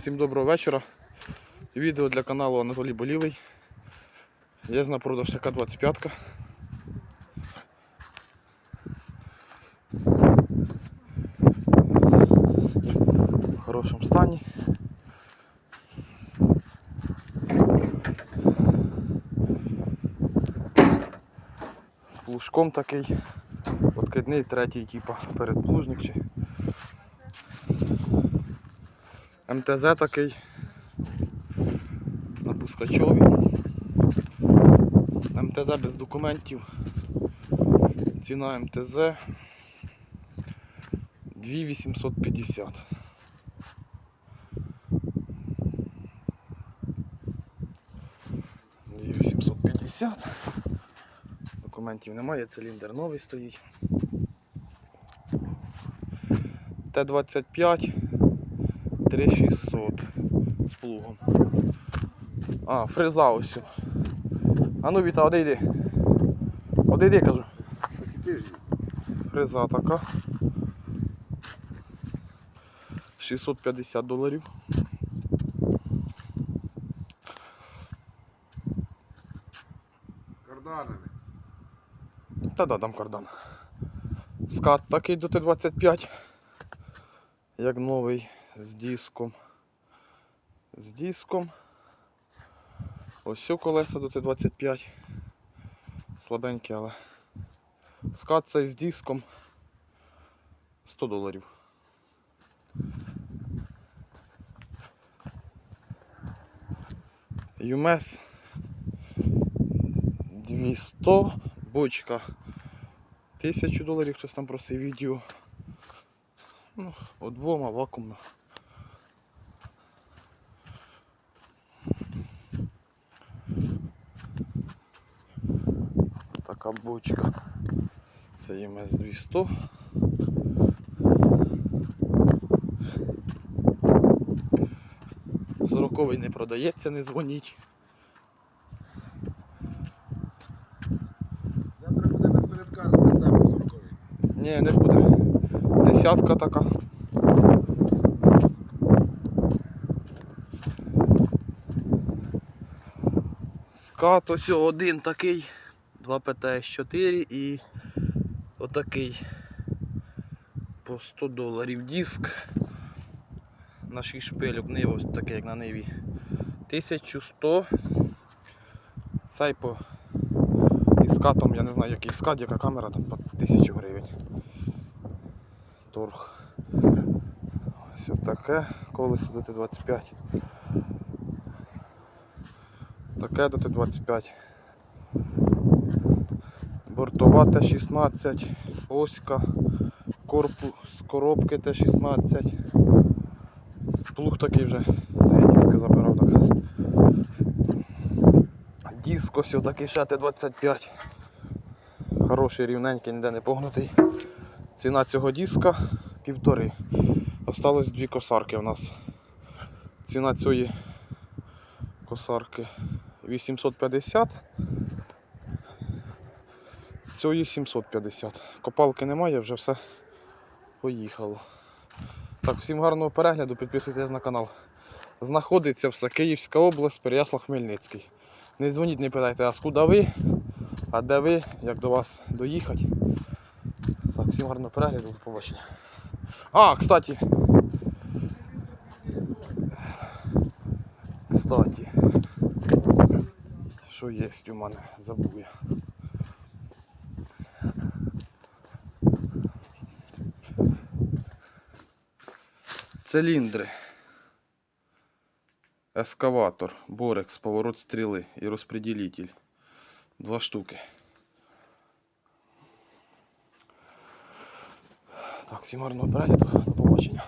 Всім доброго вечора. Відео для каналу Анатолій Болілий. Є на продаж така 25 В хорошому стані. З плужком такий. Откидний третій, типа передплужник МТЗ такий. На пускачові. МТЗ без документів. Ціна МТЗ 2850. Дві 850. Документів немає, циліндр новий стоїть. Т-25 3600 з плугом. А, фреза ось. А ну Віта, одійди. Одійди, кажу. Фреза така. 650 доларів. З карданами. Та да, дам кардан. Скат такий до Т-25. Як новий з диском. З диском. Ось все колеса до Т-25. Слабенькі, але. Скат цей з диском 100 доларів. ЮМЕС 200 бочка 1000 доларів, хтось там просив відео. Ну, двома вакуумна. Така бочка. Це ЄМС 200. Сороковий не продається, не дзвоніть. Завтра буде без передка з прицепом сороковий. Ні, не буде. Десятка така. Скат ось один такий, 2 ПТС-4 і отакий по 100 доларів диск. На 6 шпилюк Нива, ось як на Ниві. 1100. Цей по із скатом, я не знаю який скат, яка камера там по 1000 гривень. Торг. Ось таке колесо до Т25. Таке до Т25. Бортова Т16, оська, корпус коробки Т16. Плуг такий вже, це я диски забирав так. Диск ось такий ще Т25. Хороший, рівненький, ніде не погнутий. Ціна цього диска півтори. Осталось дві косарки у нас. Ціна цієї косарки 850. Цієї 750. Копалки немає, вже все поїхало. Так, всім гарного перегляду, підписуйтесь на канал. Знаходиться все Київська область, Переяслав Хмельницький. Не дзвоніть, не питайте, а скуда ви, а де ви, як до вас доїхати. Так, всім гарного перегляду, до побачення. А, кстати. Кстати. Що є у мене? Забув я. Циліндри. Ескаватор, борекс, поворот стріли і розпреділитель. Два штуки. Так, всім гарного перегляду, до побачення.